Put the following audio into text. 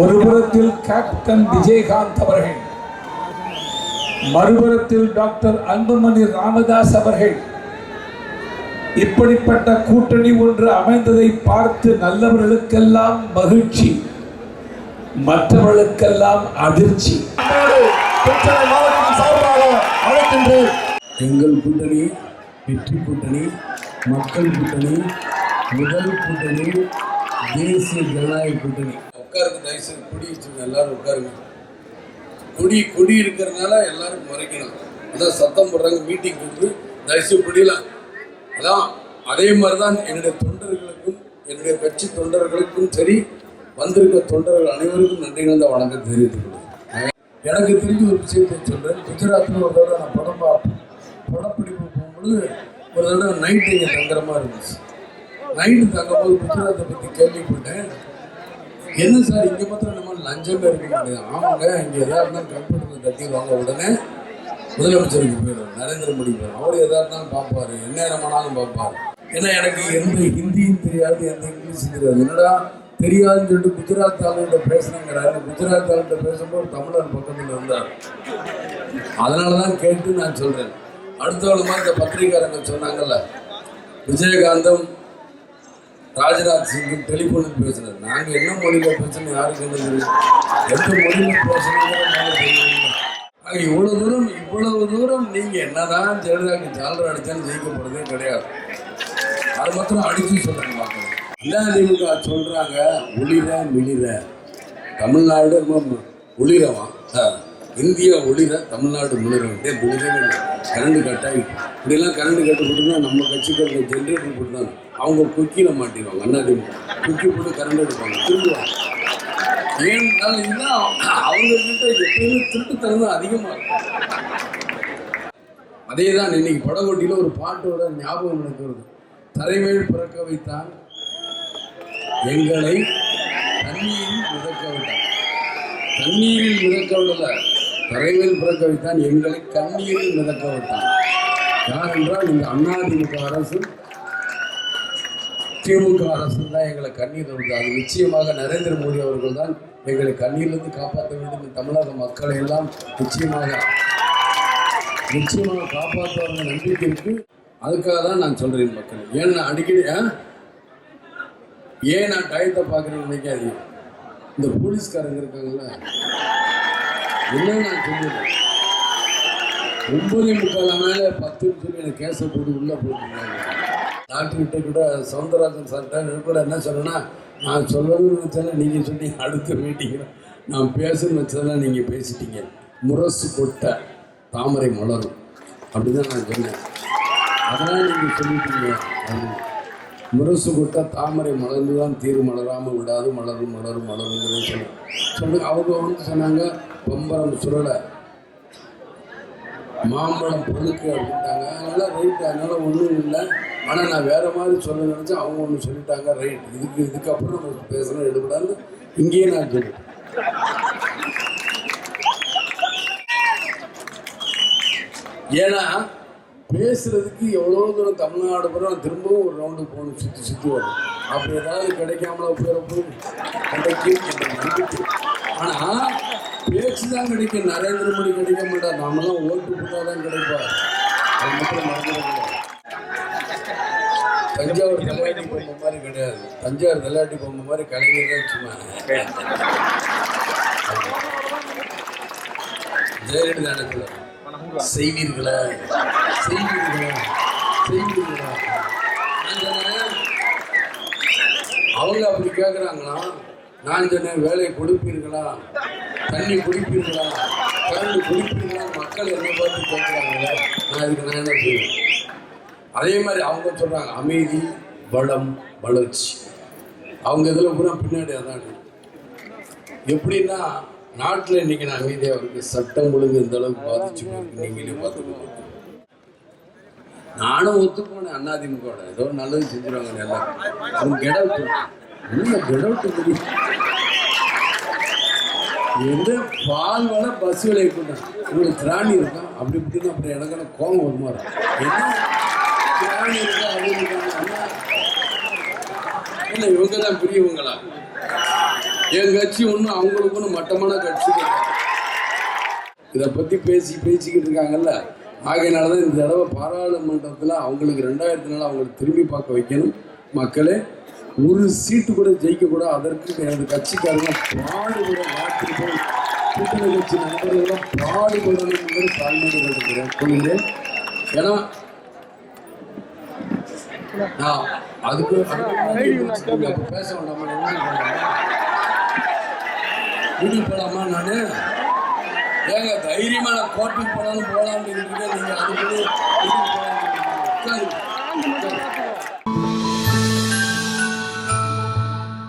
ஒருபுறத்தில் captain Vijayakanth அவர்கள் மறுபுறத்தில் doctor Anbumani Ramadoss அவர்கள் இப்படிப்பட்ட கூட்டணி ஒன்று அமைந்ததை பார்த்து நல்லவர்களுக்கெல்லாம் மகிழ்ச்சி மற்றவர்களுக்கெல்லாம் அதிர்ச்சி. எங்கள் கூட்டணி வெற்றி கூட்டணி மக்கள் கூட்டணி முதல் கூட்டணி தேசிய ஜனநாயக கூட்டணி. உட்காருங்க தயவுசெய்து கொடி வச்சுருங்க எல்லாரும் உட்காருங்க. கொடி கொடி இருக்கிறதுனால எல்லாரும் மறைக்கணும். அதான் சத்தம் போடுறாங்க மீட்டிங் கொடுத்து தயவுசெய்து கொடியெல்லாம் அதான் அதே மாதிரி தான் என்னுடைய தொண்டர்களுக்கும் என்னுடைய கட்சி தொண்டர்களுக்கும் சரி வந்திருக்க தொண்டர்கள் அனைவருக்கும் நன்றி கலந்த வணக்கம் தெரிவித்துக் எனக்கு தெரிஞ்ச ஒரு விஷயத்தை சொல்றேன். குஜராத்தில் ஒரு தடவை நான் படம் பார்ப்பேன். படப்பிடிப்பு போகும்பொழுது ஒரு தடவை நைட்டு இங்கே தங்குற இருந்துச்சு. நைட்டு தங்கும்போது குஜராத்தை பற்றி கேள்விப்பட்டேன். என்ன சார் இங்கே மாத்திரம் நம்ம லஞ்சமே இருக்க முடியாது. ஆமாங்க இங்கே எதா இருந்தாலும் கம்ப்யூட்டரில் தட்டிடுவாங்க உடனே. முதலமைச்சருக்கு போயிடும் நரேந்திர மோடி போயிடும் அவர் எதா இருந்தாலும் பார்ப்பாரு. எந்நேரமானாலும் பார்ப்பார். ஏன்னா எனக்கு எந்த ஹிந்தியும் தெரியாது எந்த இங்கிலீஷும் தெரியாது. என்னடா தெரியாதுன்னு சொல்லிட்டு குஜராத் ஆளுகிட்ட பேசுனேங்கிறாரு குஜராத் ஆளுகிட்ட பேசும்போது தமிழர் பக்கத்தில் இருந்தார் அதனால தான் கேட்டு நான் சொல்றேன். அடுத்தவங்க இந்த பத்திரிகாரங்க சொன்னாங்கல்ல விஜயகாந்தம் ராஜ்நாத் சிங்கும் டெலிஃபோனில் பேசுறாரு நாங்க என்ன மொழியில பேசணும் யாருக்கு என்ன தெரியும்? எந்த மொழியில இவ்வளவு தூரம் இவ்வளவு தூரம் நீங்க என்னதான் ஜெயலலிதாக்கு ஜாலர் அடித்தாலும் ஜெயிக்க போறதே கிடையாது. அது மாத்திரம் அடிச்சு சொல்றாங்க மக்கள். அதிமுக சொல்றாங்க ஒளிர மிளிர. தமிழ்நாடு ரொம்ப ஒளிரவா? இந்தியா ஒளிர தமிழ்நாடு முளிர முளிரவே கரண்ட் கட்டாயி இப்படிலாம் கரண்ட் கட்டு போட்டுனா நம்ம கட்சிக்காரங்க ஜென்ரேட்டர் போட்டுனாங்க அவங்க குக்கியில் மாட்டிடுவாங்க அதிமுக குக்கி போட்டு கரண்ட் எடுப்பாங்க. திரும்புவாங்க. ஏன்னா அவங்க கிட்ட எப்பயுமே திருட்டுத்தனம் தான் அதிகமாக இருக்கும். அதே தான் இன்னைக்கு படகோட்டியில் ஒரு பாட்டோட ஞாபகம் எனக்கு வருது. தரைமேல் பிறக்க வைத்தான் எங்களை தண்ணீரில் மிதக்க விட்டான் தண்ணீரில் மிதக்க விடல தரைமேல் பிறக்க வைத்தான் எங்களை கண்ணீரில் மிதக்க விட்டான் யார் என்றால் இந்த அண்ணாதிமுக அரசு திமுக அரசு தான் எங்களை கண்ணீர் விடுது அது நிச்சயமாக நரேந்திர மோடி அவர்கள் தான் எங்களை கண்ணீரிலிருந்து காப்பாற்ற வேண்டும். தமிழக மக்களை எல்லாம் நிச்சயமாக நிச்சயமாக காப்பாற்றுவாங்க நம்பிக்கை இருக்கு. அதுக்காக தான் நான் சொல்றேன் மக்கள். ஏன் நான் அடிக்கடி ஏன் நான் டயத்தை பார்க்குறேன்னு நினைக்காதீங்க. இந்த போலீஸ்காரங்க இருக்காங்கல்ல. என்ன நான் சொல்லிடுறேன் ஒன்பதே முக்கால் மேலே பத்து சொல்லி எனக்கு கேஸை போட்டு உள்ளே போட்டுருக்காங்க. டாக்டர்கிட்ட கூட சவுந்தரராஜன் சார்கிட்ட கூட என்ன சொன்னேன்னா நான் சொல்லணும்னு நினச்சேன்னா நீங்கள் சொல்லி அடுத்த மீட்டிங்கில் நான் பேசணும்னு வச்சதெல்லாம் நீங்கள் பேசிட்டீங்க. முரசு கொட்ட தாமரை மலரும். அப்படிதான் நான் சொன்னேன். அதெல்லாம் நீங்கள் சொல்லிட்டீங்க. அப்படின்னு. முரசு கொட்ட தாமரை மலர்ந்து தான் தீர் மலராமல் விடாது மலரும் மலரும் மலருங்கிறத சொன்னேன். சொன்ன அவங்க வந்து சொன்னாங்க பம்பரம் சுரலை. மாம்பழம் பொழுக்கு அப்படின்ட்டாங்க. அதனால் ரைட்டு அதனால் ஒன்றும் இல்லை. ஆனால் நான் வேறு மாதிரி சொல்ல நினச்சேன் அவங்க ஒன்று சொல்லிட்டாங்க ரைட் இதுக்கு இதுக்கப்புறம் நம்ம பேசணும் எடுக்கூடாதுன்னு இங்கேயே நான் சொல்லிட்டேன் ஏன்னா பேசுறதுக்கு எவ்வளோ தூரம் தமிழ்நாடு பூரா திரும்பவும் ஒரு ரவுண்டு போகணும் சுற்றி சுற்றி வரும் அப்படி ஏதாவது கிடைக்காமல போகிறப்போ கிடைக்கும் ஆனால் பேச்சு தான் கிடைக்கும். நரேந்திர மோடி கிடைக்க மாட்டார். நாமெல்லாம் ஓட்டு போட்டால் தான் கிடைப்பார். அது மட்டும் மறந்துடக்கூடாது தஞ்சாவூர் தலையாட்டி பொம்மை மாதிரி கிடையாது. தஞ்சாவூர் தலையாட்டி பொம்மை மாதிரி கலைஞர் தான் சும்மா. ஜெயலலிதா இடத்துல செய்வீர்களா? செய்வீர்களா? செய்வீர்களா அவங்க அப்படி கேட்குறாங்களா நான் சொன்னேன் வேலை கொடுப்பீர்களா? தண்ணி குடிப்பீர்களா? கரண்ட் குடிப்பீர்களா? மக்கள் என்ன பார்த்து கேட்குறாங்களே நான் இதுக்கு நான் என்ன செய்வேன்? அதே மாதிரி அவங்க சொல்கிறாங்க அமைதி வளம் வளர்ச்சி. அவங்க இதில் பூரா பின்னாடி அதான் எப்படின்னா நாட்டில் இன்னைக்கு நான் அமைதியாக இருக்கு சட்டம் ஒழுங்கு இந்த அளவுக்கு பாதிச்சு போயிருக்கு நீங்களே பார்த்துக்கோங்க. நானும் ஒத்து அண்ணாதிமுக ஏதோ நல்லது செஞ்சுருவாங்க எல்லாம். அவங்க கெடவுட்டு என்ன கெடவுட்டு தெரியும் எந்த பால் வேலை பஸ் விலை கொண்டாங்க உங்களுக்கு திராணி இருக்கும் அப்படி இப்படின்னு அப்படி எனக்கான கோபம் வருமா என்ன? திராணி இருக்கா இருக்காங்க இல்லை இவங்க தான் பெரியவங்களா? என் கட்சி ஒன்றும் அவங்களுக்கு ஒன்றும் மட்டமான கட்சி. கிடையாது. இதை பற்றி பேசி பேசிக்கிட்டு இருக்காங்கல்ல? ஆகையினால தான் இந்த தடவை பாராளுமன்றத்தில் அவங்களுக்கு ரெண்டாயிரத்தி நாள் அவங்களுக்கு திரும்பி பார்க்க வைக்கணும். மக்களே ஒரு சீட்டு கூட ஜெயிக்கக்கூடாது அதற்கு எனது கட்சிக்காரங்க பாடுபட வாக்கு கூட்டணி கட்சி நண்பர்களும் பாடுபடணும் என்று தாழ்மையை கேட்டுக்கிறேன். ஏன்னா அதுக்கு பேச வேண்டாமா? வீட்டுக்கு போலாமா நானு? ஏங்க தைரியமா நான் கோர்ட்டுக்கு போனாலும் போலாம்னு இருக்கீங்க. நீங்க அதுக்குள்ளே